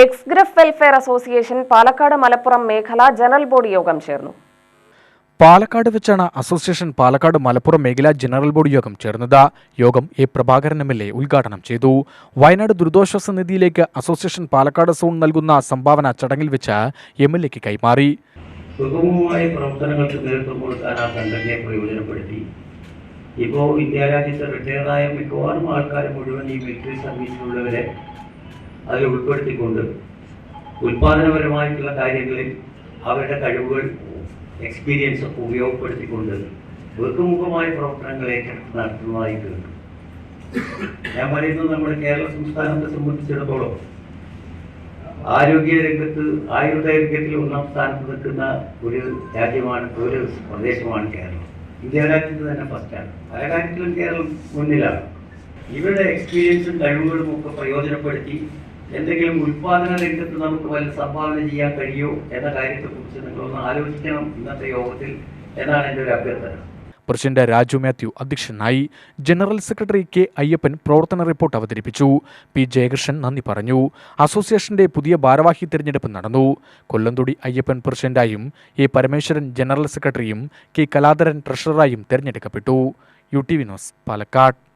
എക്സ്ഗ്രഫ് welfare association Palakkad Malappuram മേഖല general body യോഗം ചേർന്നു. പാലക്കാട് വെച്ചാണ് അസോസിയേഷൻ പാലക്കാട് മലപ്പുറം മേഖലാ ജനറൽ ബോഡി യോഗം ചേർന്നത്. യോഗം A Prabhakaran M L A ഉദ്ഘാടനം ചെയ്തു. വയനാട് ദുരിതാശ്വാസ നിധിയിലേക്ക് അസോസിയേഷൻ പാലക്കാട് സോൺ നൽകുന്ന സംഭാവന ചടങ്ങിൽ വെച്ച് എം എൽ എക്ക് കൈമാറി. സുഗമമായ പ്രവർത്തനങ്ങൾക്ക് നേതൃത്വം കൊടുക്കാൻ ആ സംഘടനയെ പ്രയോജനപ്പെടുത്തി. ഇപ്പോൾ ഇന്ത്യ രാജ്യത്ത് റിട്ടയർഡായ മിക്കവാറും ആൾക്കാർ മുഴുവൻ ഈ മിലിറ്ററി സർവീസിലുള്ളവരെ അതിൽ ഉൾപ്പെടുത്തിക്കൊണ്ട് ഉൽപാദനപരമായിട്ടുള്ള കാര്യങ്ങളിൽ അവരുടെ കഴിവുകൾ എക്സ്പീരിയൻസ് ഉപയോഗപ്പെടുത്തിക്കൊണ്ട് ബഹുമുഖമായ പ്രവർത്തനങ്ങൾ ഏറ്റെടുത്ത് നടത്തുന്നതായി കേട്ടു ഞാൻ പറയുന്നത് നമ്മുടെ കേരള സംസ്ഥാനത്തെ സംബന്ധിച്ചിടത്തോളം ആരോഗ്യ രംഗത്ത് ആയുർദൈർഘ്യത്തിൽ ഒന്നാം സ്ഥാനത്ത് നിൽക്കുന്ന ഒരു രാജ്യമാണ് ഒരു പ്രദേശമാണ് കേരളം. ഇന്ത്യ രാജ്യത്ത് തന്നെ ഫസ്റ്റാണ് പല കാര്യത്തിലും കേരളം മുന്നിലാണ്. ഇവരുടെ എക്സ്പീരിയൻസും കഴിവുകളും ഒക്കെ പ്രയോജനപ്പെടുത്തി എന്തെങ്കിലും ഉൽപാദന രംഗത്ത് നമുക്ക് വല്ല സംഭാവന ചെയ്യാൻ കഴിയോ എന്ന കാര്യത്തെക്കുറിച്ച് നിങ്ങളൊന്ന് ആലോചിക്കണം ഇന്നത്തെ യോഗത്തിൽ എന്നാണ് എന്റെ ഒരു അഭ്യർത്ഥന. പ്രസിഡന്റ് രാജു മാത്യു അധ്യക്ഷനായി ജനറൽ സെക്രട്ടറി കെ അയ്യപ്പൻ പ്രവർത്തന റിപ്പോർട്ട് അവതരിപ്പിച്ചു. പി ജയകൃഷ്ണൻ നന്ദി പറഞ്ഞു. അസോസിയേഷന്റെ പുതിയ ഭാരവാഹി തിരഞ്ഞെടുപ്പ് നടന്നു. കൊല്ലന്തൊടി അയ്യപ്പൻ പ്രസിഡന്റായും എ പരമേശ്വരൻ ജനറൽ സെക്രട്ടറിയും കെ കലാധരൻ ട്രഷററായും തിരഞ്ഞെടുക്കപ്പെട്ടു. U T V news Palakkad.